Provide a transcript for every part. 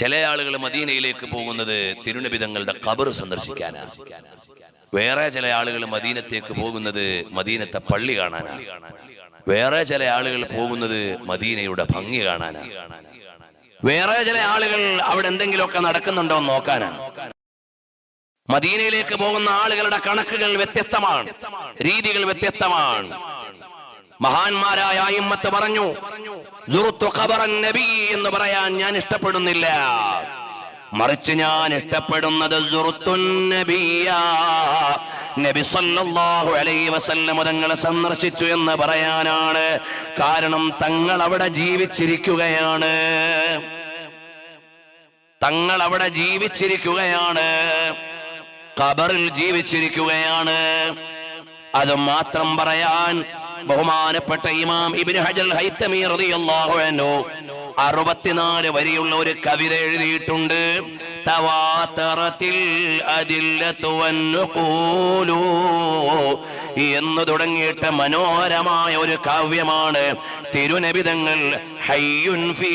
ചില ആളുകൾ മദീനയിലേക്ക് പോകുന്നത് തിരുനബിതങ്ങളുടെ കബർ സന്ദർശിക്കാനാണ്. വേറെ ചില ആളുകൾ മദീനത്തേക്ക് പോകുന്നത് മദീനത്തെ പള്ളി കാണാനാണ്. വേറെ ചില ആളുകൾ പോകുന്നത് മദീനയുടെ ഭംഗി കാണാനാണ്. വേറെ ചില ആളുകൾ അവിടെ എന്തെങ്കിലുമൊക്കെ നടക്കുന്നുണ്ടോ എന്ന് നോക്കാനാണ്. മദീനയിലേക്ക് പോകുന്ന ആളുകളുടെ കണക്കുകൾ വ്യത്യസ്തമാണ്. രീതികൾ വ്യത്യസ്തമാണ്. മഹാന്മാരായ അയിമ്മത്ത് പറഞ്ഞു "സുറുത്തു ഖബറൻ നബി എന്ന് പറയാൻ ഞാൻ ഇഷ്ടപ്പെടുന്നില്ല. മറിച്ച് ഞാൻ ഇഷ്ടപ്പെടുന്നത് നബി സല്ലല്ലാഹു അലൈഹി വസല്ലം തങ്ങളെ സന്ദർശിച്ചു എന്ന് പറയാനാണ്. കാരണം തങ്ങൾ അവിടെ ജീവിച്ചിരിക്കുകയാണ്. തങ്ങൾ അവിടെ ജീവിച്ചിരിക്കുകയാണ്. ഖബറിൽ ജീവിച്ചിരിക്കുകയാണ്. അത് മാത്രം പറയാൻ ബഹുമാനപ്പെട്ട ഇമാം ഇബ്നു ഹജൽ ഹൈത്തമി റളിയല്ലാഹു അൻഹു അറുപത്തിനാല് വരിയുള്ള ഒരു കവിത എഴുതിയിട്ടുണ്ട്. തവാത്തറത്തിൽ എന്ന് തുടങ്ങിയിട്ട് മനോഹരമായ ഒരു കാവ്യമാണ്. തിരുനബിതങ്ങൾ ഹയ്യുൻ ഫീ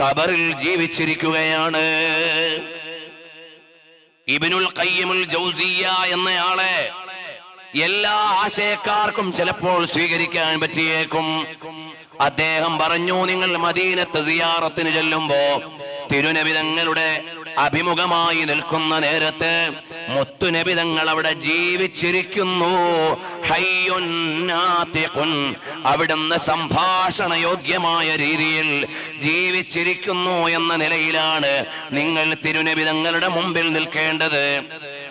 ഖബറിൽ ജീവിച്ചിരിക്കുകയാണ്. ഇബിനുൽ കയ്യമുൽ ജൗസിയ എന്നയാളെ എല്ലാ ആശയക്കാർക്കും ചിലപ്പോൾ സ്വീകരിക്കാൻ പറ്റിയേക്കും. അദ്ദേഹം പറഞ്ഞു നിങ്ങൾ മദീനത്ത് സിയാറത്തിന് ചെല്ലുമ്പോ തിരുനബിതങ്ങളുടെ അഭിമുഖമായി നിൽക്കുന്ന നേരത്ത് മുത്തുനബിതങ്ങൾ അവിടെ ജീവിച്ചിരിക്കുന്നു. അവിടുന്ന് സംഭാഷണ യോഗ്യമായ രീതിയിൽ ജീവിച്ചിരിക്കുന്നു എന്ന നിലയിലാണ് നിങ്ങൾ തിരുനബിതങ്ങളുടെ മുമ്പിൽ നിൽക്കേണ്ടത്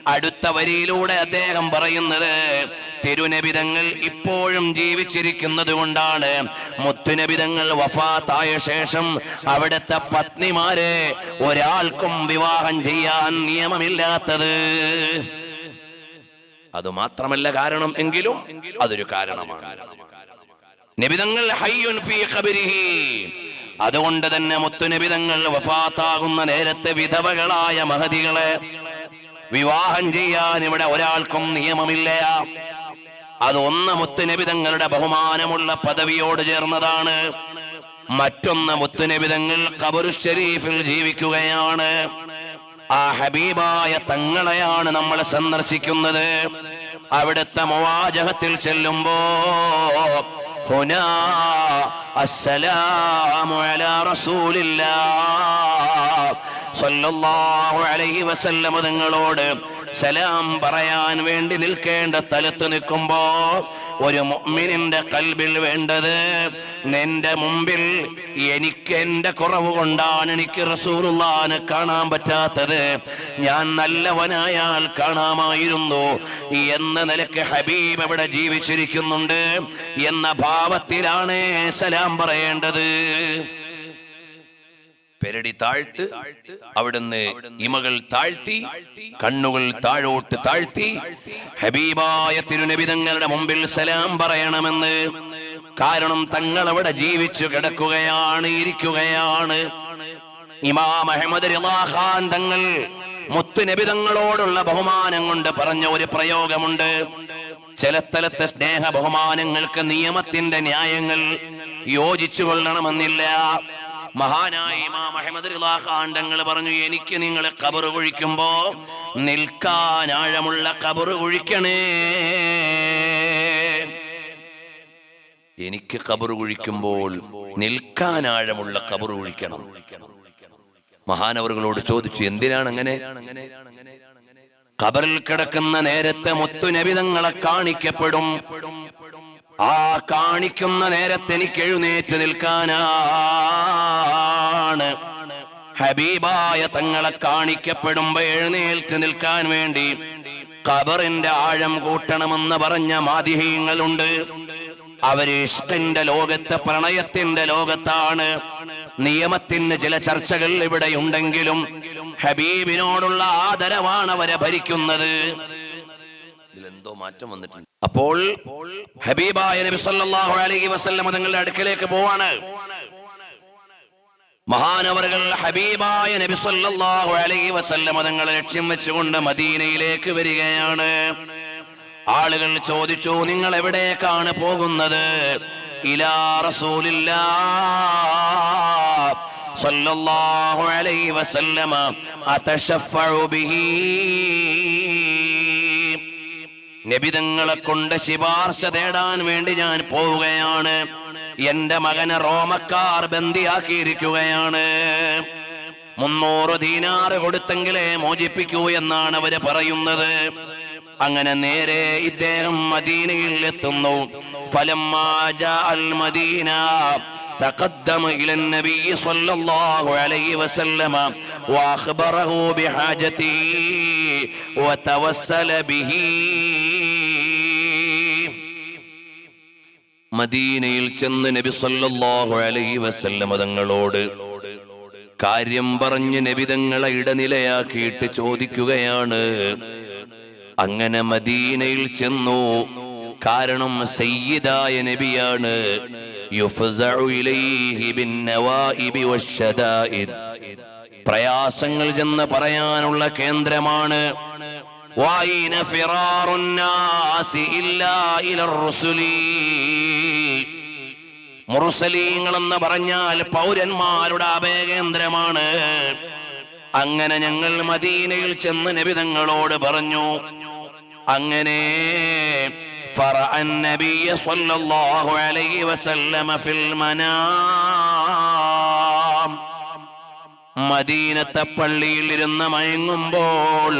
അടുത്ത വരിയിലൂടെ അദ്ദേഹം പറയുന്നത് തിരുനബിതങ്ങൾ ഇപ്പോഴും ജീവിച്ചിരിക്കുന്നത് കൊണ്ടാണ് മുത്തുനബിതങ്ങൾ വഫാത്തായ ശേഷം അവിടുത്തെ പത്നിമാരെ ഒരാൾക്കും വിവാഹം ചെയ്യാൻ നിയമമില്ലാത്തത്. അത് മാത്രമല്ല കാരണം എങ്കിലും അതൊരു കാരണമാണ്. നബിതങ്ങൾ ഹയ്യുൻ ഫീ ഖബരിഹി. അതുകൊണ്ട് തന്നെ മുത്തുനബിതങ്ങൾ വഫാത്താകുന്ന നേരത്തെ വിധവകളായ മഹതികളെ വിവാഹം ചെയ്യാൻ ഇവിടെ ഒരാൾക്കും നിയമമില്ല. അത് ഒന്ന് മുത്തുനബിതങ്ങളുടെ ബഹുമാനമുള്ള പദവിയോട് ചേർന്നതാണ്. മറ്റൊന്ന് മുത്തുനബിതങ്ങൾ കബുർ ഷെരീഫിൽ ജീവിക്കുകയാണ്. ആ ഹബീബായ തങ്ങളെയാണ് നമ്മൾ സന്ദർശിക്കുന്നത്. അവിടുത്തെ മുവാജഹത്തിൽ ചെല്ലുമ്പോ ഹുനാ അസ്സലാമു അലാ റസൂലില്ലാ. സല്ലല്ലാഹു അലൈഹി വസല്ലമ തങ്ങളോട് സലാം പറയാൻ വേണ്ടി നിൽക്കേണ്ട സ്ഥലത്ത് നിൽക്കുമ്പോ ഒരു മുഅ്മിനിന്റെ കൽബിൽ വേണ്ടത് നിന്റെ മുമ്പിൽ എനിക്ക് എന്റെ കുറവ് കൊണ്ടാണ് എനിക്ക് റസൂലുള്ളാനെ കാണാൻ പറ്റാത്തത്. ഞാൻ നല്ലവനായാൽ കാണാമായിരുന്നു. എന്ന നിലയ്ക്ക് ഹബീബ് അവിടെ ജീവിച്ചിരിക്കുന്നുണ്ട്. എന്ന ഭാവത്തിലാണ് സലാം പറയേണ്ടത്. പെരടി താഴ്ത്ത് അവിടുന്ന് ഇമകൾ താഴ്ത്തി കണ്ണുകൾ താഴോട്ട് താഴ്ത്തി ഹബീബായ തിരുനബിതങ്ങളുടെ മുമ്പിൽ സലാം പറയണമെന്ന്. കാരണം തങ്ങൾ അവിടെ ജീവിച്ചു കിടക്കുകയാണ് ഇരിക്കുകയാണ്. ഇമാം അഹമ്മദ് റിളാ തങ്ങൾ തങ്ങൾ മുത്തുനബിതങ്ങളോടുള്ള ബഹുമാനം കൊണ്ട് പറഞ്ഞ ഒരു പ്രയോഗമുണ്ട്. ചില സ്ഥലത്തെ സ്നേഹ ബഹുമാനങ്ങൾക്ക് നിയമത്തിന്റെ ന്യായങ്ങൾ യോജിച്ചു കൊള്ളണമെന്നില്ല. മഹാനായ ഇമാം അഹമ്മദ് തങ്ങൾ പറഞ്ഞു എനിക്ക് നിങ്ങൾ കബറ് കുഴിക്കുമ്പോ നിൽക്കാൻ ആഴമുള്ള കബറ് കുഴിക്കണേ എനിക്ക് കബറ് കുഴിക്കുമ്പോൾ നിൽക്കാൻ ആഴമുള്ള കബറ് കുഴിക്കണം മഹാനവറുകളോട് ചോദിച്ചു എന്തിനാണ് അങ്ങനെ? കബറിൽ കിടക്കുന്ന നേരത്തെ മുത്തുനബിതങ്ങളെ കാണിക്കപ്പെടും. ആ കാണിക്കുന്ന നേരത്തെ എനിക്ക് എഴുന്നേറ്റ് നിൽക്കാനാണ്. ഹബീബായ തങ്ങളെ കാണിക്കപ്പെടുമ്പോ എഴുന്നേൽറ്റ് നിൽക്കാൻ വേണ്ടി ഖബറിന്റെ ആഴം കൂട്ടണമെന്ന് പറഞ്ഞ മാതിഹീങ്ങളുണ്ട്. അവർ ഇഷ്ടന്റെ ലോകത്ത് പ്രണയത്തിന്റെ ലോകത്താണ്. നിയമത്തിന് ചില ചർച്ചകൾ ഇവിടെ ഉണ്ടെങ്കിലും ഹബീബിനോടുള്ള ആദരവാണ് അവരെ ഭരിക്കുന്നത്. ഇതിലെന്തോ മാറ്റം വന്നിട്ടുണ്ട്. അപ്പോൾ ഹബീബായ നബി സല്ലല്ലാഹു അലൈഹി വസല്ലം തങ്ങളുടെ അടുക്കലേക്ക് പോവാണ്. മഹാനവറുകൾ ഹബീബായ നബി സല്ലല്ലാഹു അലൈഹി വസല്ലം തങ്ങളെ ലക്ഷ്യം വെച്ചുകൊണ്ട് മദീനയിലേക്ക് വരികയാണ്. ആളുകൾ ചോദിച്ചു നിങ്ങൾ എവിടേക്കാണ് പോകുന്നത്? ഇലാ റസൂലില്ലാ സല്ലല്ലാഹു അലൈഹി വസല്ലമ അതശഫഉ ബിഹി. നബിതങ്ങളെ കൊണ്ട് ശിപാർശ തേടാൻ വേണ്ടി ഞാൻ പോവുകയാണ്. എന്റെ മകനെ റോമക്കാർ ബന്ദിയാക്കിയിരിക്കുകയാണ്. മുന്നൂറ് ദീനാറ് കൊടുത്തെങ്കിലേ മോചിപ്പിക്കൂ എന്നാണ് അവർ പറയുന്നത്. അങ്ങനെ നേരെ ഇദ്ദേഹം മദീനയിൽ എത്തുന്നു. ഫലം മദീന. تقدم إلى النبي صلى الله عليه وسلم وأخبره بحاجته وتوسل به മദീനയിൽ ചെന്ന് നബി സല്ലല്ലാഹു അലൈഹി വസല്ലമ തങ്ങളോട് കാര്യം പറഞ്ഞ് നബിതങ്ങളെ ഇടനിലയാക്കിയിട്ട് ചോദിക്കുകയാണ് അങ്ങനെ മദീനയിൽ ചെന്നു കാരണം സയ്യിദായ നബിയാണ് യുഫ്സഉ ഇലൈഹി ബിന്നവാഇബി വശ്ശദാഇദ് പ്രയാസങ്ങൾ ചെന്ന് പറയാനുള്ള കേന്ദ്രമാണ് وأين فرار الناس إلا إلى الرسل മുറുസലീങ്ങൾ എന്ന് പറഞ്ഞാൽ പൗരന്മാരുടെ അഭയകേന്ദ്രമാണ് അങ്ങനെ ഞങ്ങൾ മദീനയിൽ ചെന്ന് നബിതങ്ങളോട് പറഞ്ഞു അങ്ങനെ فرأى النبي صلى الله عليه وسلم في المنام മദീനത്തെ പള്ളിയിൽ ഇരുന്ന് മയങ്ങുമ്പോൾ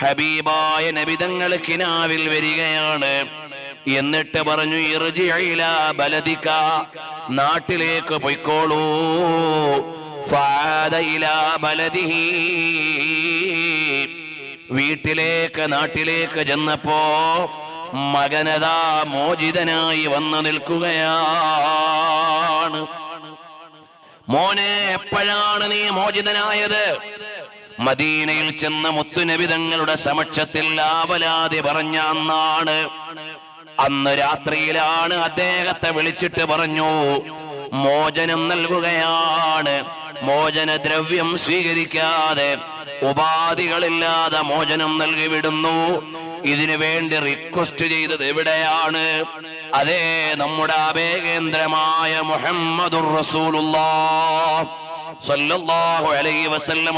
ഹബീബായ നബിതങ്ങൾ കിനാവിൽ വരികയാണ് എന്നിട്ട് പറഞ്ഞു ഇർജിഇല ബലദിക നാട്ടിലേക്ക് പൊയ്ക്കോളൂ ഫആദ ഇലാ ബലദിഹി വീട്ടിലേക്ക് നാട്ടിലേക്ക് ചെന്നപ്പോ മകനതാ മോചിതനായി വന്നു നിൽക്കുകയാണ്. മോനെ എപ്പോഴാണ് നീ മോചിതനായത്? മദീനയിൽ ചെന്ന മുത്തുനബിതങ്ങളുടെ സമക്ഷത്തിൽ ലാവലാതെ പറഞ്ഞ അന്നാണ്. അന്ന് രാത്രിയിലാണ് അദ്ദേഹത്തെ വിളിച്ചിട്ട് പറഞ്ഞു മോചനം നൽകുകയാണ്. മോചന ദ്രവ്യം സ്വീകരിക്കാതെ ഉപാധികളില്ലാതെ മോചനം നൽകി വിടുന്നു ഇതിനു വേണ്ടി റിക്വസ്റ്റ് ചെയ്തത് എവിടെയാണ്? അതേ നമ്മുടെ അഭയകേന്ദ്രമായ മുഹമ്മദുർ റസൂലുള്ളാഹ്. സല്ലല്ലാഹു അലൈഹി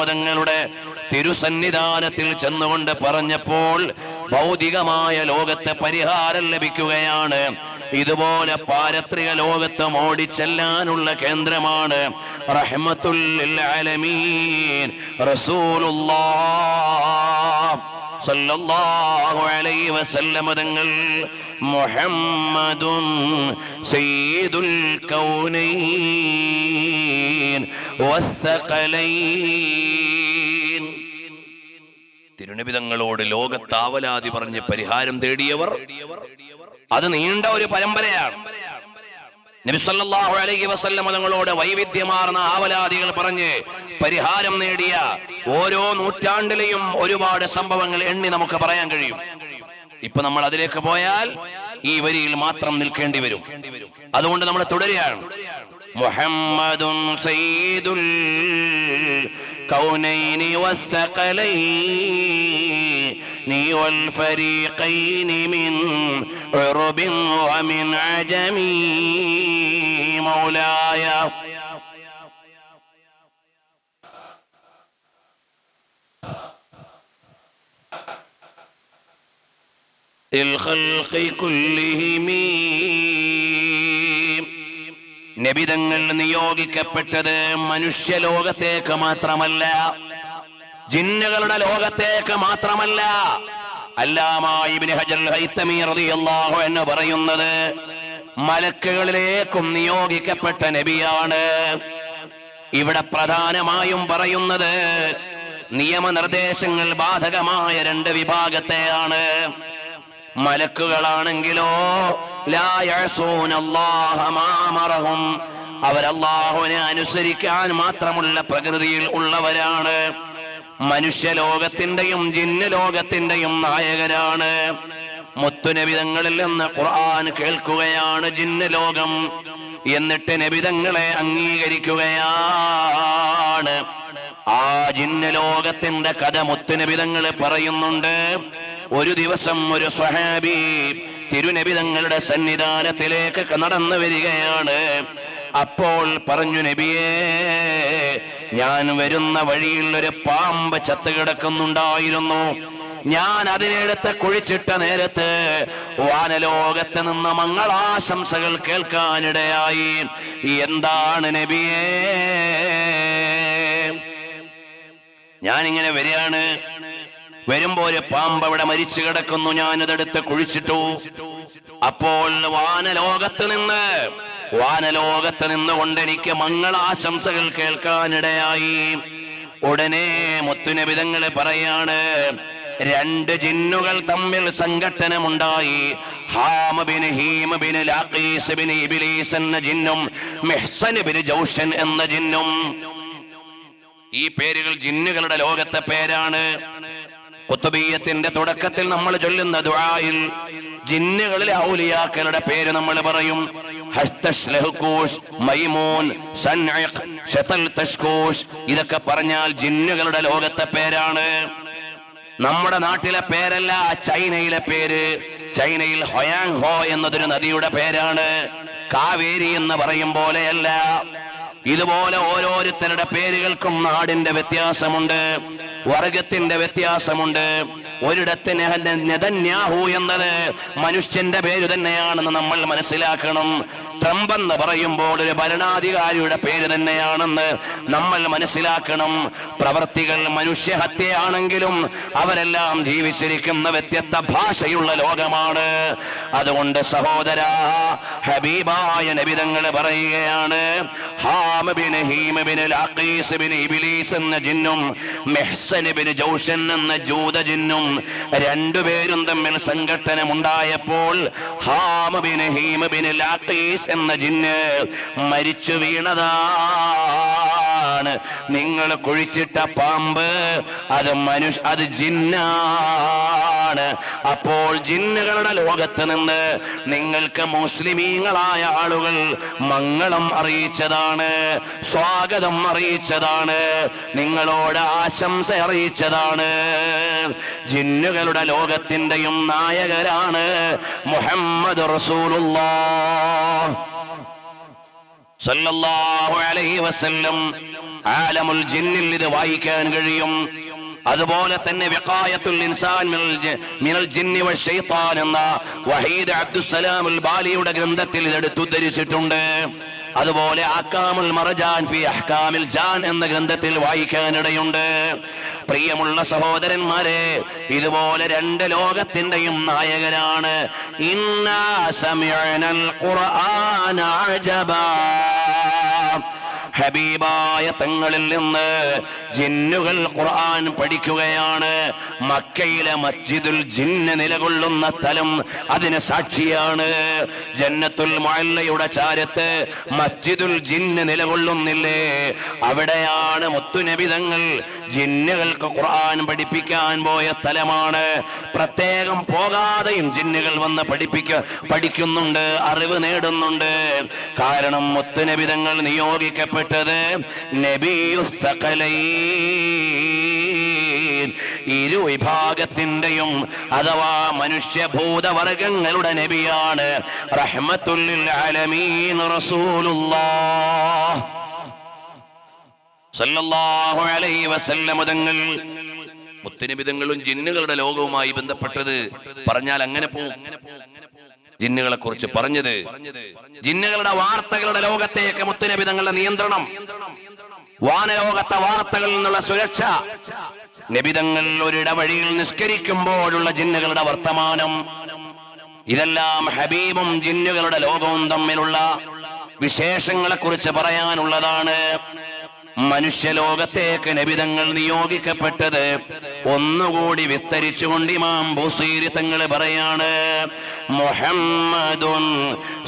തങ്ങളുടെ തിരുസന്നിധാനത്തിൽ ചെന്നുകൊണ്ട് പറഞ്ഞപ്പോൾ ഭൗതികമായ ലോകത്തെ പരിഹാരം ലഭിക്കുകയാണ്. ഇതുപോലെ പാരത്രിക ലോകത്ത് ഓടിച്ചെല്ലാനുള്ള കേന്ദ്രമാണ് റഹ്മത്തുൽ ആലമീൻ. അലൈഹി വസല്ലമ തങ്ങൾ മുഹമ്മദുൻ സയ്യിദുൽ കൗനൈൻ. തങ്ങളോട് ലോകത്താവലാതി പറഞ്ഞ് പരിഹാരം തേടിയവർ അത് നീണ്ട ഒരു പരമ്പരയാണ്. നബിസല്ലാഹു അലൈഹി വസല്ലം തങ്ങളോട് വൈവിധ്യമാർന്ന ആവലാദികൾ പറഞ്ഞ് പരിഹാരം നേടിയ ഓരോ നൂറ്റാണ്ടിലെയും ഒരുപാട് സംഭവങ്ങൾ എണ്ണി നമുക്ക് പറയാൻ കഴിയും. ഇപ്പൊ നമ്മൾ അതിലേക്ക് പോയാൽ ഈ വരിയിൽ മാത്രം നിൽക്കേണ്ടി വരും. അതുകൊണ്ട് നമ്മൾ തുടരുകയാണ്. മുഹമ്മദും സയ്യിദുൽ കൗനൈനി ഫരീഖൈനി മിൻ عرب ومن عجم مولاي الخلق كلهم നബിതങ്ങൾ നിയോഗിക്കപ്പെട്ടത് മനുഷ്യലോകത്തേക്ക് മാത്രമല്ല ജിന്നുകളുടെ ലോകത്തേക്ക് മാത്രമല്ല പറയുന്നത് മലക്കുകളിലേക്കും നിയോഗിക്കപ്പെട്ട നബിയാണ്. ഇവിടെ പ്രധാനമായും പറയുന്നത് നിയമനിർദ്ദേശങ്ങൾ ബാധകമായ രണ്ട് വിഭാഗത്തെയാണ്. മലക്കുകളാണെങ്കിലോ ലാ യഅസൂന അല്ലാഹ മാ അമറഹും. അവരല്ലാഹുവിനെ അനുസരിക്കാൻ മാത്രമുള്ള പ്രകൃതിയിൽ ഉള്ളവരാണ്. മനുഷ്യലോകത്തിന്റെയും ജിന്ന ലോകത്തിന്റെയും നായകരാണ് മുത്തുനബിതങ്ങളിൽ നിന്ന് ഖുർആൻ കേൾക്കുകയാണ് ജിന്ന ലോകം എന്നിട്ട് നബിതങ്ങളെ അംഗീകരിക്കുകയാണ്. ആ ജിന്ന ലോകത്തിന്റെ കഥ മുത്തുനബിതങ്ങൾ പറയുന്നുണ്ട്. ഒരു ദിവസം ഒരു സ്വഹാബി തിരുനബിതങ്ങളുടെ സന്നിധാനത്തിലേക്ക് നടന്നു വരികയാണ്. അപ്പോൾ പറഞ്ഞു നബിയേ ഞാൻ വരുന്ന വഴിയിൽ ഒരു പാമ്പ് ചത്ത് കിടക്കുന്നുണ്ടായിരുന്നു. ഞാൻ അതിനെടുത്ത് കുഴിച്ചിട്ട നേരത്ത് വാനലോകത്ത് നിന്ന് മംഗളാശംസകൾ കേൾക്കാനിടയായി. എന്താണ് നബിയേ? ഞാനിങ്ങനെ വരികയാണ്. വരുമ്പോ ഒരു പാമ്പ് അവിടെ മരിച്ചു കിടക്കുന്നു. ഞാനിതെടുത്ത് കുഴിച്ചിട്ടു. അപ്പോൾ വാനലോകത്ത് നിന്ന് വാനലോകത്ത് നിന്നുകൊണ്ട് എനിക്ക് മംഗളാശംസകൾ കേൾക്കാനിടയായി. ഉടനെ മുത്തുനബിതങ്ങളെ പറയാണ് രണ്ട് ജിന്നുകൾ തമ്മിൽ സംഘട്ടനമുണ്ടായി. ഹാമബിന് ഹീമബിന് ലാഖീസ് ബിന് ഇബിലീസ് എന്ന ജിന്നും മെഹ്സൻ ബിന് ജൗഷൻ എന്ന ജിന്നും. ഈ പേരുകൾ ജിന്നുകളുടെ ലോകത്തെ പേരാണ്. കുത്തുബീയത്തിന്റെ തുടക്കത്തിൽ നമ്മൾ ചൊല്ലുന്ന ദുആയിൽ ജിന്നുകളിലെ ഔലിയാക്കളുടെ പേര് നമ്മൾ പറയും. മൈമൂൻ ഇതൊക്കെ പറഞ്ഞാൽ ജിന്നുകളുടെ ലോകത്തെ പേരാണ്. നമ്മുടെ നാട്ടിലെ പേരല്ല ചൈനയിലെ പേര്. ചൈനയിൽ ഹൊയാങ് ഹോ എന്നതൊരു നദിയുടെ പേരാണ്. കാവേരി എന്ന് പറയും പോലെയല്ല ഇതുപോലെ ഓരോരുത്തരുടെ പേരുകൾക്കും നാടിന്റെ വ്യത്യാസമുണ്ട് വർഗത്തിന്റെ വ്യത്യാസമുണ്ട്. ഒരിടത്ത് നെതന്യാഹു എന്നത് മനുഷ്യന്റെ പേര് തന്നെയാണെന്ന് നമ്മൾ മനസ്സിലാക്കണം. ട്രംപ് എന്ന് പറയുമ്പോൾ ഒരു ഭരണാധികാരിയുടെ പേര് തന്നെയാണെന്ന് നമ്മൾ മനസ്സിലാക്കണം. പ്രവർത്തികൾ മനുഷ്യഹത്യയാണെങ്കിലും അവരെല്ലാം ജീവിച്ചിരിക്കുന്ന വ്യത്യസ്ത ഭാഷയുള്ള ലോകമാണ്. അതുകൊണ്ട് സഹോദര ഹബീബായ നബിതങ്ങൾ പറയുകയാണ് ഹാമബിന് എന്ന ജിന്നും ജൗഷൻ എന്ന രണ്ടുപേരും തമ്മിൽ സംഘട്ടനമുണ്ടായപ്പോൾ ഹാമബിന് ഹീമബിന് ലാഖീസ് എന്ന ജിന്ന് മരിച്ചു വീണതാണ് നിങ്ങൾ കുഴിച്ചിട്ട പാമ്പ് അത് മനുഷ്യ അത് ജിന്നാണ്. അപ്പോൾ ജിന്നുകളുടെ ലോകത്ത് നിന്ന് നിങ്ങൾക്ക് മുസ്ലിമീങ്ങളായ ആളുകൾ മംഗളം അറിയിച്ചതാണ് സ്വാഗതം അറിയിച്ചതാണ് നിങ്ങളോട് ആശംസ അറിയിച്ചതാണ്. ജിന്നുകളുടെ ലോകത്തിന്റെയും നായകരാണ് മുഹമ്മദ് റസൂലുള്ള സല്ലല്ലാഹു അലൈഹി വസല്ലം ആലമുൽ ജിന്നിൽ ഇത് വായിക്കാൻ കഴിയും. അതുപോലെ തന്നെ വിഖായത്തുൽ ഇൻസാൻ മിനൽ ജിന്നി വശൈത്താൻ എന്ന വഹീദ് അബ്ദുസ്സലാമുൽ ബാലിയുടെ ഗ്രന്ഥത്തിൽ ഇത് എടുത്തുദ്ധരിച്ചിട്ടുണ്ട്. അതുപോലെ അക്കാമുൽ മറജാൻ ഫി അഹ്കാമിൽ ജാൻ എന്ന ഗ്രന്ഥത്തിൽ വായിക്കാനിടയുണ്ട്. പ്രിയമുള്ള സഹോദരന്മാരെ ഇതുപോലെ രണ്ട് ലോകത്തിന്റെയും നായകനാണ് ഇന്നാ സമിഅനൽ ഖുർആന അജബാ. ഹബീബായ തങ്ങളിൽ നിന്ന് ജിന്നുകൾ ഖുർആൻ പഠിക്കുകയാണ്. മക്കയിലെ മസ്ജിദുൽ ജിന്ന് നിലകൊള്ളുന്ന സ്ഥലം അതിന് സാക്ഷിയാണ്. ജന്നത്തുൽ മുഅല്ലയുടെ ചാരത്ത് മസ്ജിദുൽ ജിന്ന് നിലകൊള്ളുന്നില്ലേ? അവിടെയാണ് മുത്തുനബി തങ്ങൾ ജിന്നുകൾക്ക് ഖുർആൻ പഠിപ്പിക്കാൻ പോയ സ്ഥലമാണ്. പ്രത്യേകം പോകാതെയും ജിന്നുകൾ വന്ന് പഠിപ്പിക്ക പഠിക്കുന്നുണ്ട് അറിവ് നേടുന്നുണ്ട്. കാരണം മുത്തുനബിതങ്ങൾ നിയോഗിക്കപ്പെട്ടത് നബിയുസ്തഖലൈൻ ഇരു വിഭാഗത്തിന്റെയും അഥവാ മനുഷ്യഭൂതവർഗങ്ങളുടെ നബിയാണ് റഹ്മത്തുല്ലിൽ ആലമീൻ റസൂലുള്ളാഹ്. സല്ലല്ലാഹു അലൈഹി വസല്ലം തങ്ങൾ മുത്തനബിതങ്ങളും ജിന്നുകളുടെ ലോകവുമായി ബന്ധപ്പെട്ടത് പറഞ്ഞാൽ അങ്ങനെ പോവും. ജിന്നുകളെ കുറിച്ച് പറഞ്ഞത്. ജിന്നുകളുടെ വാർത്തകളുടെ ലോകത്തേക്ക് മുത്തനബിതങ്ങളുടെ നിയന്ത്രണം. വാനലോകത്തെ വാർത്തകളിൽ നിന്നുള്ള സുരക്ഷ. നിബിതങ്ങൾ ഒരിടവഴിയിൽ നിസ്കരിക്കുമ്പോഴുള്ള ജിന്നുകളുടെ വർത്തമാനം. ഇതെല്ലാം ഹബീബും ജിന്നുകളുടെ ലോകവും തമ്മിലുള്ള വിശേഷങ്ങളെ കുറിച്ച് പറയാനുള്ളതാണ്. മനുഷ്യലോകത്തേക്ക് നബിതങ്ങൾ നിയോഗിക്കപ്പെട്ടത് ഒന്നുകൂടി വിസ്തരിച്ചുകൊണ്ട് ഇമാം ബുസീരി തങ്ങൾ പറയാണ് മുഹമ്മദുൻ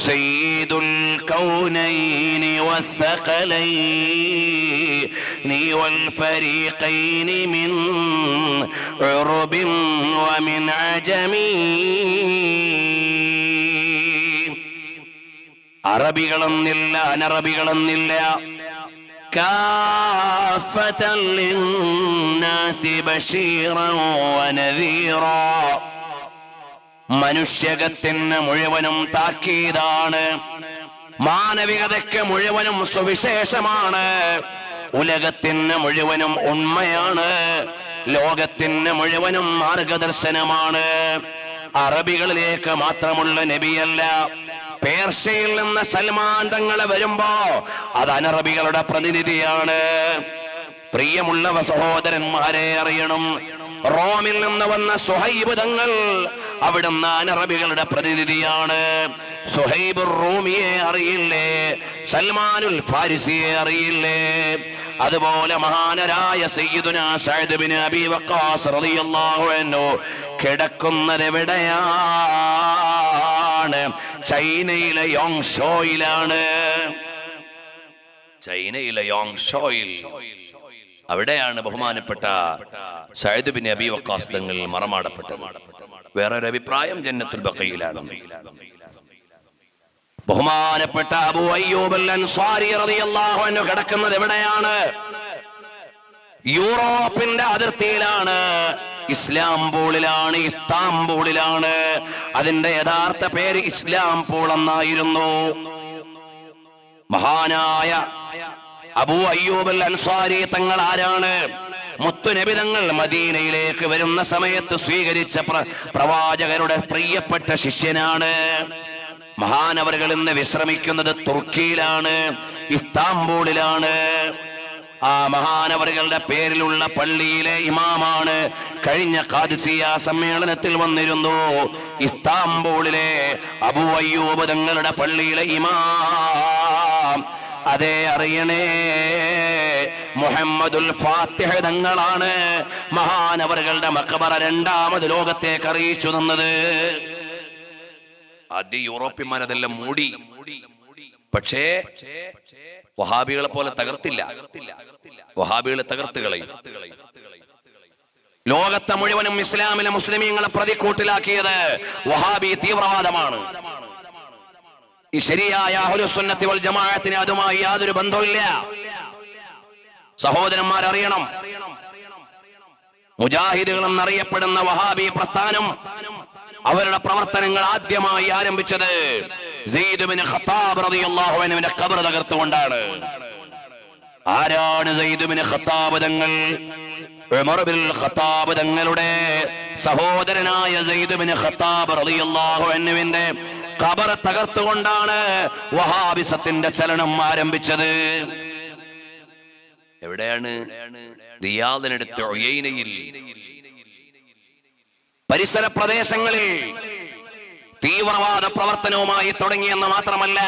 സയ്യിദുൽ കൗനൈനി ഫരീഖൈനി മിൻ വമിൻ അറബികളെന്നില്ല അനറബികളെന്നില്ല. كافة للناس بشيرا ونذيرا മനുഷ്യകത്തിന് മുഴുവനും താക്കീതാണ് മാനവികതയ്ക്ക് മുഴുവനും സുവിശേഷമാണ് ഉലകത്തിന് മുഴുവനും ഉണ്മയാണ് ലോകത്തിന് മുഴുവനും മാർഗദർശനമാണ് അറബികളിലേക്ക് മാത്രമുള്ള നബിയല്ല പേർഷ്യയിൽ നിന്ന് സൽമാൻ തങ്ങളെ വരുമ്പോ അത് അനറബികളുടെ പ്രതിനിധിയാണ്. പ്രിയമുള്ള സഹോദരന്മാരെ അറിയണം. റോമിൽ നിന്ന് വന്ന സുഹൈബ് തങ്ങൾ അവിടുന്ന് അനറബികളുടെ പ്രതിനിധിയാണ്. സുഹൈബ് റൂമിയെ അറിയില്ലേ? സൽമാനുൽ ഫാരിസിയെ അറിയില്ലേ? അതുപോലെ മഹാനരായ സയ്യിദുന സഅദ് അബി വഖാസ് റളിയല്ലാഹു അൻഹു കിടക്കുന്നത് എവിടെയാണ് ചൈനയിലെ യോങ് ഷോയിലാണ് ചൈനയിലെ യോങ് ഷോയിൽ അവിടെയാണ് ബഹുമാനപ്പെട്ട സയ്യിദ് ബിൻ അബി വക്കാസ് തങ്ങൾ മറമാടപ്പെട്ടത്. വേറെ ഒരു അഭിപ്രായം ജന്നത്തുൽ ബക്കയിലാണ് ബഹുമാനപ്പെട്ട അബു അയ്യൂബ് അൻസാരി കിടക്കുന്നത് എവിടെയാണ്? യൂറോപ്പിന്റെ അതിർത്തിയിലാണ്. ഇസ്ലാംബൂളിലാണ് ഇസ്താംബൂളിലാണ് അതിന്റെ യഥാർത്ഥ പേര് ഇസ്ലാം എന്നായിരുന്നു മഹാനായ അബൂ അയ്യൂബൽ അൻസാരി തങ്ങൾ ആരാണ്? മുത്തുനബി തങ്ങൾ മദീനയിലേക്ക് വരുന്ന സമയത്ത് സ്വീകരിച്ച പ്ര- പ്രവാചകരുടെ പ്രിയപ്പെട്ട ശിഷ്യനാണ്. മഹാനവറുകൾ ഇന്ന് വിശ്രമിക്കുന്നത് തുർക്കിയിലാണ് ഇസ്താംബൂളിലാണ്. ആ മഹാനവറുകളുടെ പേരിലുള്ള പള്ളിയിലെ ഇമാമാണ് കഴിഞ്ഞ കാദിസിയ സമ്മേളനത്തിൽ വന്നിരുന്നു. ഇസ്താംബൂളിലെ അബൂ അയ്യൂബ് തങ്ങളുടെ പള്ളിയിലെ ഇമാം. അതേ അറിയണേ മുഹമ്മദുൽ ഫാത്തിഹ തങ്ങളാണ് മഹാനവറുകളുടെ മക്കബറ രണ്ടാമത് ലോകത്തേക്ക് അറിയിച്ചു തന്നത്. ആദ്യ യൂറോപ്യന്മാരതെല്ലാം മൂടി. പക്ഷേ വഹാബികളെ പോലെ തകർത്തില്ല. വഹാബികളെ തകർത്ത് കളയും. ലോകത്തെ മുഴുവനും ഇസ്ലാമിലെ മുസ്ലിമീങ്ങളെ പ്രതിക്കൂട്ടിലാക്കിയത് വഹാബി തീവ്രവാദമാണ്. ഈ ശരിയായ അഹ്ലുസുന്നത്തി വൽ ജമാഅത്തിന് അതുമായി യാതൊരു ബന്ധവുമില്ല. സഹോദരന്മാർ അറിയണം. മുജാഹിദുകൾ എന്നറിയപ്പെടുന്ന വഹാബി പ്രസ്ഥാനം അവരുടെ പ്രവർത്തനങ്ങൾ ആദ്യമായി ആരംഭിച്ചത് ഖബർ തകർത്തുകൊണ്ടാണ്. ആരാണ് ഖത്താബ് തങ്ങൾ? ഖത്താബ് തങ്ങളുടെ സഹോദരനായ ഖത്താബ് അൻഹുവിന്റെ ഖബർ തകർത്തുകൊണ്ടാണ് വഹാബിസത്തിന്റെ ചലനം ആരംഭിച്ചത്. എവിടെയാണ്? റിയാദിനടുത്ത് ഒയൈനയിൽ പരിസര പ്രദേശങ്ങളിൽ തീവ്രവാദ പ്രവർത്തനവുമായി തുടങ്ങിയെന്ന് മാത്രമല്ല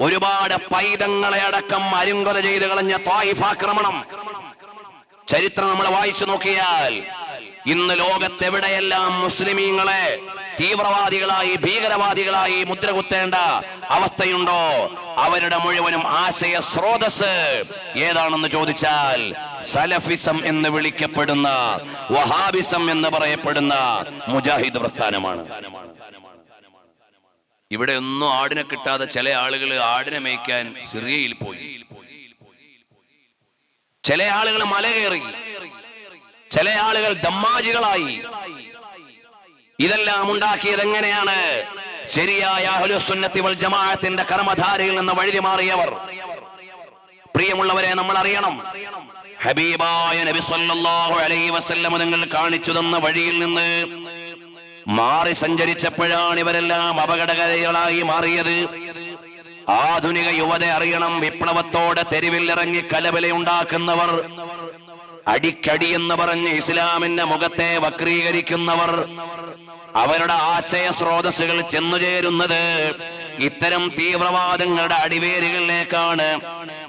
ഒരുപാട് പൈതങ്ങളെ അടക്കം അരുങ്കൊല ചെയ്ത് കളഞ്ഞ ത്വായിഫ് ആക്രമണം. ചരിത്രം നമ്മൾ വായിച്ചു നോക്കിയാൽ ഇന്ന് ലോകത്തെവിടെയെല്ലാം മുസ്ലിമീങ്ങളെ തീവ്രവാദികളായി ഭീകരവാദികളായി മുദ്രകുത്തേണ്ട അവസ്ഥയുണ്ടോ? അവരുടെ മുഴുവനും ആശയ സ്രോതസ് ഏതാണെന്ന് ചോദിച്ചാൽ സലഫിസം എന്ന് വിളിക്കപ്പെടുന്ന വഹാബിസം എന്ന് പറയപ്പെടുന്ന മുജാഹിദ് പ്രസ്ഥാനമാണ്. ഇവിടെ ഒന്നും ആടിനെ കിട്ടാതെ ചില ആളുകൾ ആടിനെ മേയ്ക്കാൻ സിറിയയിൽ പോയി. ചില ആളുകൾ മല കയറി. ചില ആളുകൾ ദമ്മാജികളായി. ഇതെല്ലാം ഉണ്ടാക്കിയത് എങ്ങനെയാണ്? ശരിയായ അഹ്ലുസുന്നത്തി വൽ ജമാഅത്തിന്റെ കർമ്മധാരയിൽ നിന്ന് വഴുതി മാറിയവർ. പ്രിയമുള്ളവരെ നമ്മൾ അറിയണം ഹബീബായ നബി സല്ലല്ലാഹു അലൈഹി വസല്ലം നിങ്ങൾ കാണിച്ചു തന്ന വഴിയിൽ നിന്ന് മാറി സഞ്ചരിച്ചപ്പോഴാണ് ഇവരെല്ലാം അപകടകരികളായി മാറിയത്. ആധുനിക യുവത അറിയണം. വിപ്ലവത്തോടെ തെരുവിൽ ഇറങ്ങി കലബലയുണ്ടാക്കുന്നവർ. അടിക്കടി എന്ന് പറഞ്ഞ് ഇസ്ലാമിന്റെ മുഖത്തെ വക്രീകരിക്കുന്നവർ അവരുടെ ആശയ സ്രോതസ്സുകൾ ചെന്നുചേരുന്നത് ഇത്തരം തീവ്രവാദങ്ങളുടെ അടിവേരുകളിലേക്കാണ്.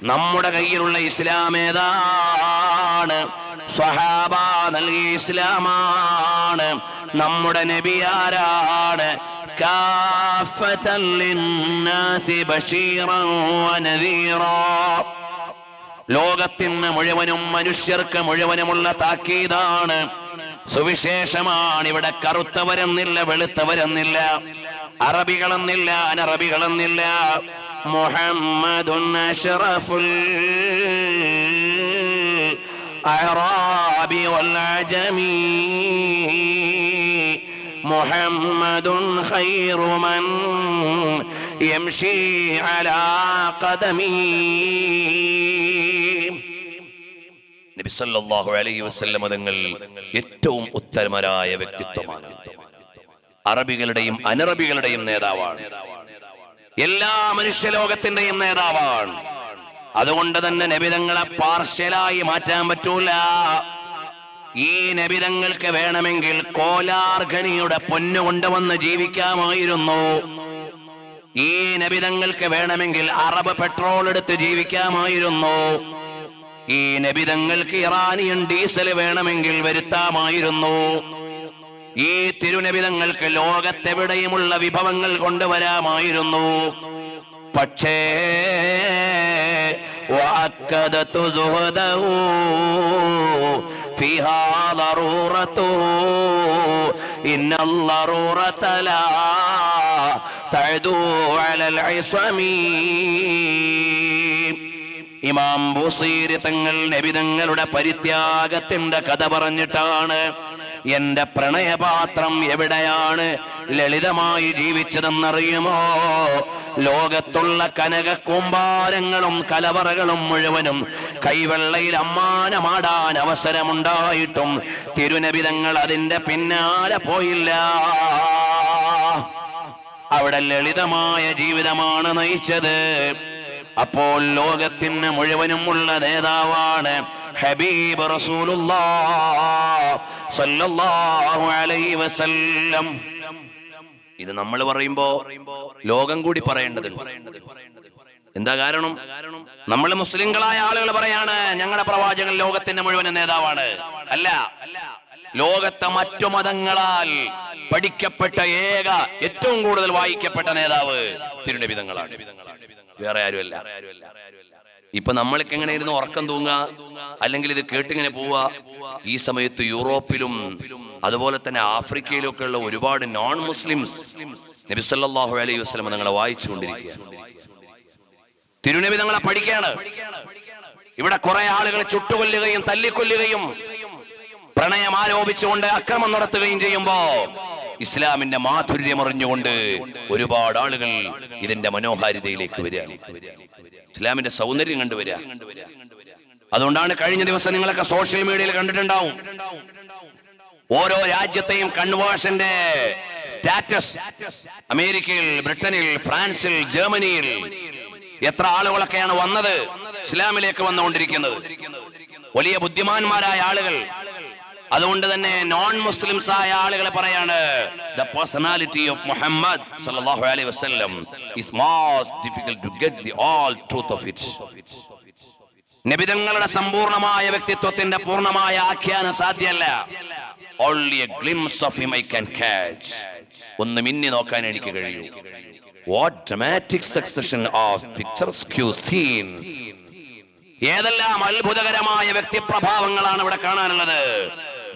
നമ്മുടെ കയ്യിലുള്ള ഇസ്ലാം ഏതാണ്? സ്വഹാബ നൽകിയ ഇസ്ലാമാണ്. നമ്മുടെ നബിയാരാണ് ആരാണ്? കാഫത്തൻ ലിന്നാസി ബശീറൻ വനദീറാ ലോകത്തിന് മുഴുവനും മനുഷ്യർക്ക് മുഴുവനുമുള്ള താക്കീതാണ് സുവിശേഷമാണ് ഇവിടെ കറുത്തവരെന്നില്ല വെളുത്തവരെന്നില്ല അറബികളെന്നില്ല അനറബികളെന്നില്ല മുഹമ്മദുൻ അഷ്റഫുൽ അറാബി വൽ അജമി محمد خير من يمشي على قدمه നബി സല്ലല്ലാഹു അലൈഹി വസല്ലം തങ്ങൾ ഏറ്റവും ഉത്തമരായ വ്യക്തിത്വമാണ്. അറബികളുടെയും അനറബികളുടെയും നേതാവാണ്. എല്ലാ മനുഷ്യലോകത്തിന്റെയും നേതാവാണ്. അതുകൊണ്ട് തന്നെ നബിതങ്ങളെ പാർശ്വലായി മാറ്റാൻ പറ്റൂല. ഈ നബിതങ്ങൾക്ക് വേണമെങ്കിൽ കോലാർഖനിയുടെ പൊന്നു കൊണ്ടുവന്ന് ജീവിക്കാമായിരുന്നു. ഈ നബിതങ്ങൾക്ക് വേണമെങ്കിൽ അറബ് പെട്രോൾ എടുത്ത് ജീവിക്കാമായിരുന്നു. ഈ നബിതങ്ങൾക്ക് ഇറാനിയൻ ഡീസൽ വേണമെങ്കിൽ വരുത്താമായിരുന്നു. ഈ തിരുനബിതങ്ങൾക്ക് ലോകത്തെവിടെയുമുള്ള വിഭവങ്ങൾ കൊണ്ടുവരാമായിരുന്നു. പക്ഷേ ഇന്നല്ലറൂറത്തല തഴുതൂ ഇമാം ബുസീര് തങ്ങൾ നബിതങ്ങളുടെ പരിത്യാഗത്തിന്റെ കഥ പറഞ്ഞിട്ടാണ് എന്റെ പ്രണയപാത്രം എവിടെയാണ് ലളിതമായി ജീവിച്ചതെന്നറിയുമോ? ലോകത്തുള്ള കനക കൂമ്പാരങ്ങളും കലവറകളും മുഴുവനും കൈവെള്ളയിൽ അമ്മാനമാടാൻ അവസരമുണ്ടായിട്ടും തിരുനബിതങ്ങൾ അതിന്റെ പിന്നാലെ പോയില്ല. അവിടെ ലളിതമായ ജീവിതമാണ് നയിച്ചത്. അപ്പോൾ ലോകത്തിന് മുഴുവനും ഉള്ള നേതാവാണ് ഹബീബ് വസല്ലം. ഇത് നമ്മൾ പറയുമ്പോ ലോകം കൂടി പറയേണ്ടതുണ്ട്. എന്താ കാരണം? നമ്മൾ മുസ്ലിങ്ങളായ ആളുകൾ പറയാണ് ഞങ്ങളുടെ പ്രവാചകൻ ലോകത്തിന്റെ മുഴുവൻ നേതാവാണ്. അല്ല ലോകത്തെ മറ്റു മതങ്ങളാൽ പഠിക്കപ്പെട്ട ഏക ഏറ്റവും കൂടുതൽ വായിക്കപ്പെട്ട നേതാവ് തിരുനബിതങ്ങളാണ് വേറെ ആരുമല്ല. ഇപ്പൊ നമ്മൾക്ക് എങ്ങനെ ഇരുന്ന് ഉറക്കം തൂങ്ങുക? അല്ലെങ്കിൽ ഇത് കേട്ടിങ്ങനെ പോവുക? ഈ സമയത്ത് യൂറോപ്പിലും അതുപോലെ തന്നെ ആഫ്രിക്കയിലും ഒക്കെ ഉള്ള ഒരുപാട് നോൺ മുസ്ലിംസ് നബിസല്ലാഹു അലൈഹി വസ്ലം നിങ്ങളെ വായിച്ചുകൊണ്ടിരിക്കുക. തിരുനബി നിങ്ങളെ പഠിക്കാണ് ഇവിടെ കുറെ ആളുകൾ ചുട്ടുകൊല്ലുകയും തല്ലിക്കൊല്ലുകയും പ്രണയം ആരോപിച്ചുകൊണ്ട് അക്രമം നടത്തുകയും ചെയ്യുമ്പോ ഇസ്ലാമിന്റെ മാധുര്യം അറിഞ്ഞുകൊണ്ട് ഒരുപാട് ആളുകൾ ഇതിന്റെ മനോഹാരിതയിലേക്ക് വരിക ഇസ്ലാമിന്റെ സൗന്ദര്യം കണ്ടുവരിക അതുകൊണ്ടാണ് കഴിഞ്ഞ ദിവസം നിങ്ങളൊക്കെ സോഷ്യൽ മീഡിയയിൽ കണ്ടിട്ടുണ്ടാവും. ഓരോ രാജ്യത്തെയും കൺവേർഷന്റെ സ്റ്റാറ്റസ് അമേരിക്കയിൽ ബ്രിട്ടനിൽ ഫ്രാൻസിൽ ജർമ്മനിയിൽ എത്ര ആളുകളൊക്കെയാണ് വന്നത്? ഇസ്ലാമിലേക്ക് വന്നുകൊണ്ടിരിക്കുന്നത്. വലിയ ബുദ്ധിമാന്മാരായ ആളുകൾ അതുകൊണ്ട് തന്നെ നോൺ മുസ്ലിംസ് ആയ ആളുകളെ പറയാണ് ദ പേഴ്സണാലിറ്റി ഓഫ് മുഹമ്മദ് സല്ലല്ലാഹു അലൈഹി വസല്ലം is most difficult to get the whole truth of it നബിതങ്ങളുടെ സമ്പൂർണമായ വ്യക്തിത്വത്തിന്റെ പൂർണമായ ആഖ്യാനം സാധ്യമല്ല. Only a glimpse of him I can catch ഒന്ന് മിന്നി നോക്കാൻ എനിക്ക് കഴിയൂ. What dramatic succession of picturesque scenes ഏതെല്ലാം അത്ഭുതകരമായ വ്യക്തിപ്രഭാവങ്ങളാണ് ഇവിടെ കാണാനുള്ളത്?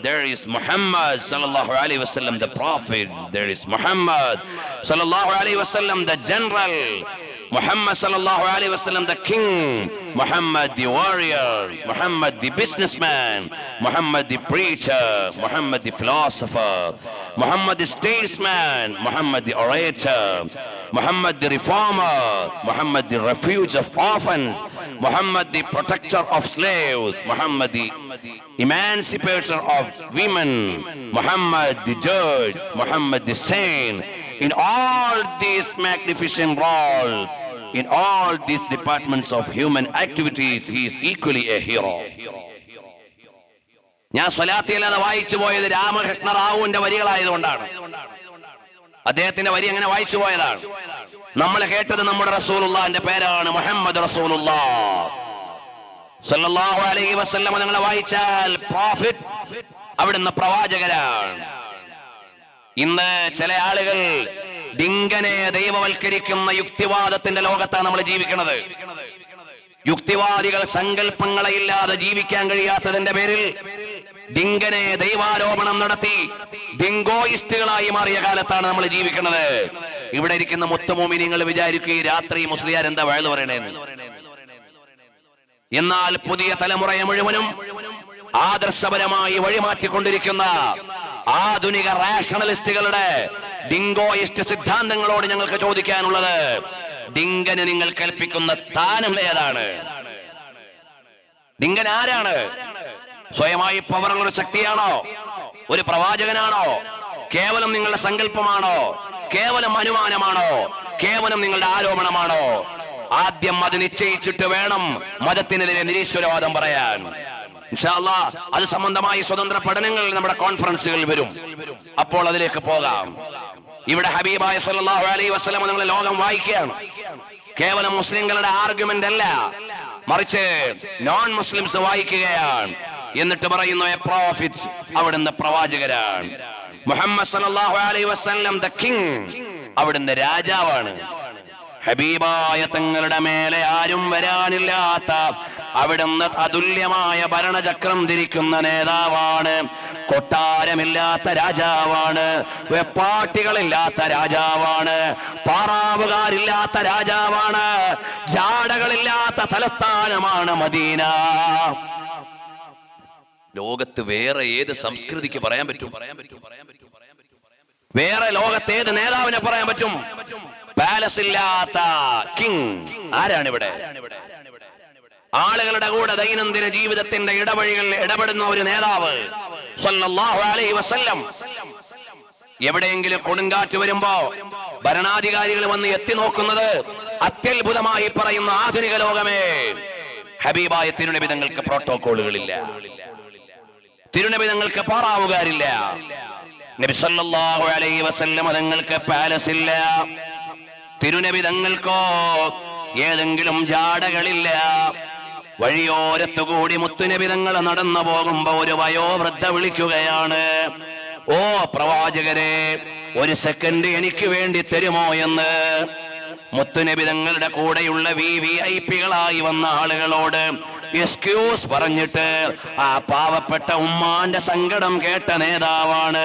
There is Muhammad sallallahu alaihi wasallam the prophet. There is Muhammad sallallahu alaihi wasallam the general Muhammad sallallahu alaihi wasallam the king Muhammad the warrior Muhammad the businessman Muhammad the preacher Muhammad the philosopher Muhammad the statesman Muhammad the orator Muhammad the reformer Muhammad the refuge of orphans Muhammad the protector of slaves Muhammad the emancipator of women Muhammad the judge Muhammad the saint in all these magnificent roles in all these departments of human activities he is equally a hero. ഞാൻ സ്വലാത്തിയല്ലാതെ വായിച്ചു പോയത് രാമകൃഷ്ണ റാവുവിന്റെ വരികളായതുകൊണ്ടാണ്. അദ്ദേഹത്തിന്റെ വരി അങ്ങനെ വായിച്ചു പോയതാണ്? നമ്മൾ കേട്ടത് നമ്മുടെ റസൂലുള്ളാന്റെ പേരാണ് മുഹമ്മദ് റസൂലുള്ള. സല്ലല്ലാഹു അലൈഹി വസല്ലം നിങ്ങളെ വായിച്ചാൽ പ്രോഫിറ്റ് അവിടുന്ന് പ്രവാചകരാണ്. ഇന്ന് ചില ആളുകൾ ഡിങ്കനെ ദൈവവൽക്കരിക്കുന്ന യുക്തിവാദത്തിന്റെ ലോകത്താണ് നമ്മൾ ജീവിക്കുന്നത്. യുക്തിവാദികൾ സങ്കല്പങ്ങളെ ഇല്ലാതെ ജീവിക്കാൻ കഴിയാത്തതിന്റെ പേരിൽ ഡിങ്കനെ ദൈവാരോപണം നടത്തി ഡിങ്കോയിസ്റ്റുകളായി മാറിയ കാലത്താണ് നമ്മൾ ജീവിക്കുന്നത്. ഇവിടെ ഇരിക്കുന്ന മുത്തമോമി നിങ്ങൾ വിചാരിക്കുകയും രാത്രി മുസ്ലിയാർ എന്താ വയലു പറയണേന്ന്. എന്നാൽ പുതിയ തലമുറയെ മുഴുവനും ആദർശപരമായി വഴിമാറ്റിക്കൊണ്ടിരിക്കുന്ന ആധുനിക റാഷണലിസ്റ്റുകളുടെ ഡിങ്കോയിസ്റ്റ് സിദ്ധാന്തങ്ങളോട് ഞങ്ങൾക്ക് ചോദിക്കാനുള്ളത്. ഡിങ്കന് നിങ്ങൾ കൽപ്പിക്കുന്ന സ്ഥാനം ഏതാണ്? ഡിങ്കൻ ആരാണ്? സ്വയമായി പവറുള്ള ഒരു ശക്തിയാണോ? ഒരു പ്രവാചകനാണോ? കേവലം നിങ്ങളുടെ സങ്കല്പമാണോ? കേവലം അനുമാനമാണോ? കേവലം നിങ്ങളുടെ ആരോപണമാണോ? ആദ്യം അത് നിശ്ചയിച്ചിട്ട് വേണം മതത്തിനെതിരെ നിരീശ്വരവാദം പറയാൻ. അത് സംബന്ധമായി സ്വതന്ത്ര പഠനങ്ങൾ നമ്മുടെ കോൺഫറൻസുകളിൽ വരും. അപ്പോൾ അതിലേക്ക് പോകാം. ഇവിടെ ഹബീബായ സല്ലല്ലാഹു അലൈ വസല്ലം നിങ്ങൾ ലോകം വായിക്കുകയാണ്. കേവലം മുസ്ലിങ്ങളുടെ ആർഗ്യുമെന്റ് അല്ല. മറിച്ച് നോൺ മുസ്ലിംസ് വായിക്കുകയാണ്. എന്നിട്ട് പറയുന്നു എ പ്രോഫിറ്റ് അവിടുന്ന് പ്രവാചകരാണ്. മുഹമ്മദ് സല്ലല്ലാഹു അലൈഹി വസല്ലം ദ കിങ് അവിടുന്ന് രാജാവാണ്. ഹബീബായ തങ്ങളുടെ മേലെ ആരും വരാനില്ലാത്ത അവിടുന്ന് അതുല്യമായ ഭരണചക്രം തിരിക്കുന്ന നേതാവാണ്. കൊട്ടാരമില്ലാത്ത രാജാവാണ്. വെപ്പാട്ടികളില്ലാത്ത രാജാവാണ്. പാറാവുകാരില്ലാത്ത രാജാവാണ്. ജാടകളില്ലാത്ത തലസ്ഥാനമാണ് മദീന. ലോകത്ത് വേറെ ഏത് സംസ്കൃതിക്ക് പറയാൻ പറ്റും? വേറെ ലോകത്ത് ഏത് നേതാവിനെ പറയാൻ പറ്റും? പാലസ് ഇല്ലാത്ത കിങ്. ആരാണ് ഇവിടെ ആളുകളുടെ കൂടെ ദൈനംദിന ജീവിതത്തിന്റെ ഇടവഴികളിൽ ഇടപെടുന്ന ഒരു നേതാവ്. അലൈഹി വസല്ലം. എവിടെയെങ്കിലും കൊടുങ്കാറ്റ് വരുമ്പോ ഭരണാധികാരികൾ വന്ന് എത്തി നോക്കുന്നത് അത്യത്ഭുതമായി പറയുന്ന ആധുനിക ലോകമേ. ഹബീബായ തിരുനബിതങ്ങൾക്ക് പ്രോട്ടോകോളുകളില്ല തിരുനബിതങ്ങൾക്ക് പാറാവുകാരില്ല. നബി സല്ലല്ലാഹു അലൈഹി തങ്ങൾക്ക് പാലസ് ഇല്ല തിരുനബി തങ്ങൾക്കോ ഏതെങ്കിലും ജാടകളില്ല. വഴിയോരത്തുകൂടി മുത്തുനബി തങ്ങൾ നടന്നു പോകുമ്പോ ഒരു വയോവൃദ്ധ വിളിക്കുകയാണ് ഓ പ്രവാചകരെ ഒരു സെക്കൻഡ് എനിക്ക് വേണ്ടി തരുമോ എന്ന്? മുത്തുനബിതങ്ങളുടെ കൂടെയുള്ള വി വി ഐ പികളായി വന്ന ആളുകളോട് എക്സ്ക്യൂസ് പറഞ്ഞിട്ട് ആ പാവപ്പെട്ട ഉമ്മാന്റെ സങ്കടം കേട്ട നേതാവാണ്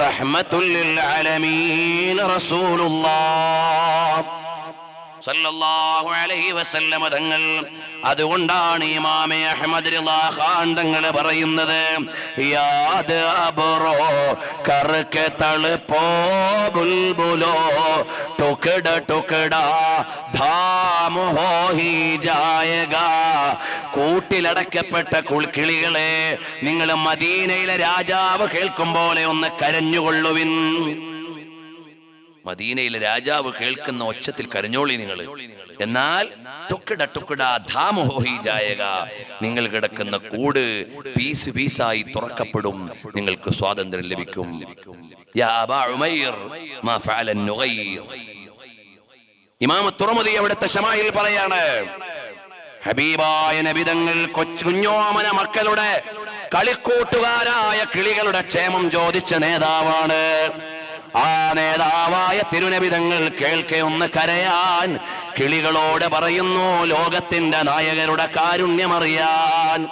റഹ്മത്തുല്ലിൽ ആലമീൻ റസൂലുള്ളാഹ്. സല്ലല്ലാഹു അലൈഹി വസല്ലമ തങ്ങൾ അതുകൊണ്ടാണ് ഇമാമെ അഹ്മദ് റിളാ തങ്ങൾ പറയുന്നത് യാദ് അബ്റോ കർക്കെ തളുപ്പോ ബുൽബുലോ ടുക്കട ടുക്കട ധാം ഹോ ഹി ജായഗാ കൂട്ടിലടക്കപ്പെട്ട കുൾക്കിളികളെ നിങ്ങൾ മദീനയിലെ രാജാവ് കേൾക്കും പോലെ ഒന്ന് കരഞ്ഞുകൊള്ളുവിൻ. മദീനയിലെ രാജാവ് കേൾക്കുന്ന ഒച്ചത്തിൽ കരഞ്ഞോളി നിങ്ങൾ എന്നാൽ ടുക്കിട ടുക്കിട ധാമോഹി നിങ്ങൾ കിടക്കുന്ന കൂട് പീസ് പീസായി തുറക്കപ്പെടും നിങ്ങൾക്ക് സ്വാതന്ത്ര്യം ലഭിക്കും. ഇമാമ തുറമുതി അവിടുത്തെ ഷമായിൽ പറയാണ് ഹബീബായ നബിതങ്ങൾ കൊച്ചു കുഞ്ഞോമന മക്കളുടെ കളിക്കൂട്ടുകാരായ കിളികളുടെ ക്ഷേമം ചോദിച്ച നേതാവാണ്. നേതാവായ തിരുനബിതങ്ങൾ കേൾക്കെ ഒന്ന് കരയാൻ. കിളികളോട് പറയുന്നു ലോകത്തിന്റെ നായകരുടെ കാരുണ്യമറിയാൻ.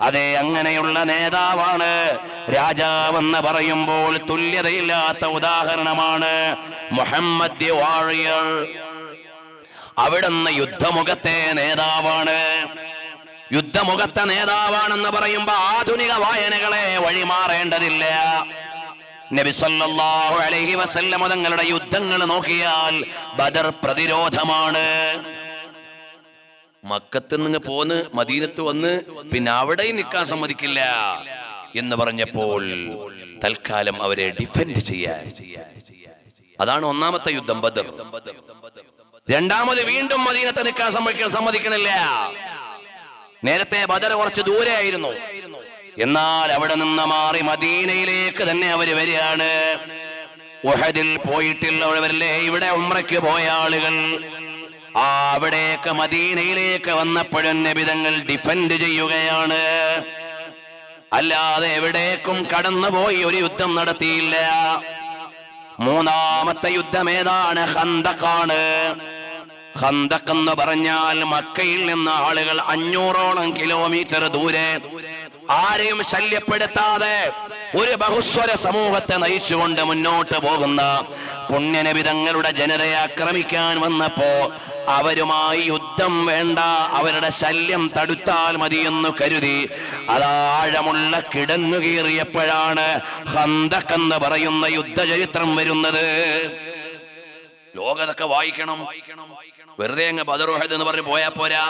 അതെ അങ്ങനെയുള്ള നേതാവാണ്. രാജാവെന്ന് പറയുമ്പോൾ തുല്യതയില്ലാത്ത ഉദാഹരണമാണ് മുഹമ്മദ് വാഴിയർ. അവിടുന്ന് യുദ്ധമുഖത്തെ നേതാവാണ്. യുദ്ധമുഖത്തെ നേതാവാണെന്ന് പറയുമ്പോ ആധുനിക വായനകളെ വഴിമാറേണ്ടതില്ല. നബി സല്ലല്ലാഹു അലൈഹി വസല്ലമ തങ്ങളുടെ യുദ്ധങ്ങൾ നോക്കിയാൽ ബദർ പ്രതിരോധമാണ്. മക്കത്ത് നിന്ന് പോന്ന് മദീനത്ത് വന്ന് പിന്നെ അവിടെയും നിൽക്കാൻ സമ്മതിക്കില്ല എന്ന് പറഞ്ഞപ്പോൾ തൽക്കാലം അവരെ ഡിഫെൻഡ് ചെയ്യാൻ. അതാണ് ഒന്നാമത്തെ യുദ്ധം ബദർ. രണ്ടാമത് വീണ്ടും മദീനത്ത് നിൽക്കാൻ സമ്മതിക്കാൻ സമ്മതിക്കണില്ല. നേരത്തെ ബദർ കുറച്ച് ദൂരെ ആയിരുന്നു എന്നാൽ അവിടെ നിന്ന് മാറി മദീനയിലേക്ക് തന്നെ അവർ വരികയാണ്. ഉഹദിൽ പോയിട്ടുള്ളവരല്ലേ ഇവിടെ ഉമ്രയ്ക്ക് പോയ ആളുകൾ. ആ അവിടേക്ക് മദീനയിലേക്ക് വന്നപ്പോഴും നബിതങ്ങൾ ഡിഫൻഡ് ചെയ്യുകയാണ്. അല്ലാതെ എവിടേക്കും കടന്നുപോയി ഒരു യുദ്ധം നടത്തിയില്ല. മൂന്നാമത്തെ യുദ്ധം ഏതാണ്? ഹന്തക്കാണ് ഹന്തക്കെന്ന് പറഞ്ഞാൽ മക്കയിൽ നിന്ന് ആളുകൾ അഞ്ഞൂറോളം കിലോമീറ്റർ ദൂരെ ആരെയും ശല്യപ്പെടുത്താതെ ഒരു ബഹുസ്വര സമൂഹത്തെ നയിച്ചുകൊണ്ട് മുന്നോട്ട് പോകുന്ന പുണ്യനബിതങ്ങളുടെ ജനതയെ ആക്രമിക്കാൻ വന്നപ്പോ അവരുമായി യുദ്ധം വേണ്ട അവരുടെ ശല്യം തടുത്താൽ മതിയെന്ന് കരുതി. അതാഴമുള്ള കിടന്നു കീറിയപ്പോഴാണ് ഹന്തക്കെന്ന് പറയുന്ന യുദ്ധചരിത്രം വരുന്നത്. ലോകതൊക്കെ വായിക്കണം. വെറുതെ അങ്ങ് ബദറുഹദ് എന്ന് പറഞ്ഞ് പോയാ പോരാ.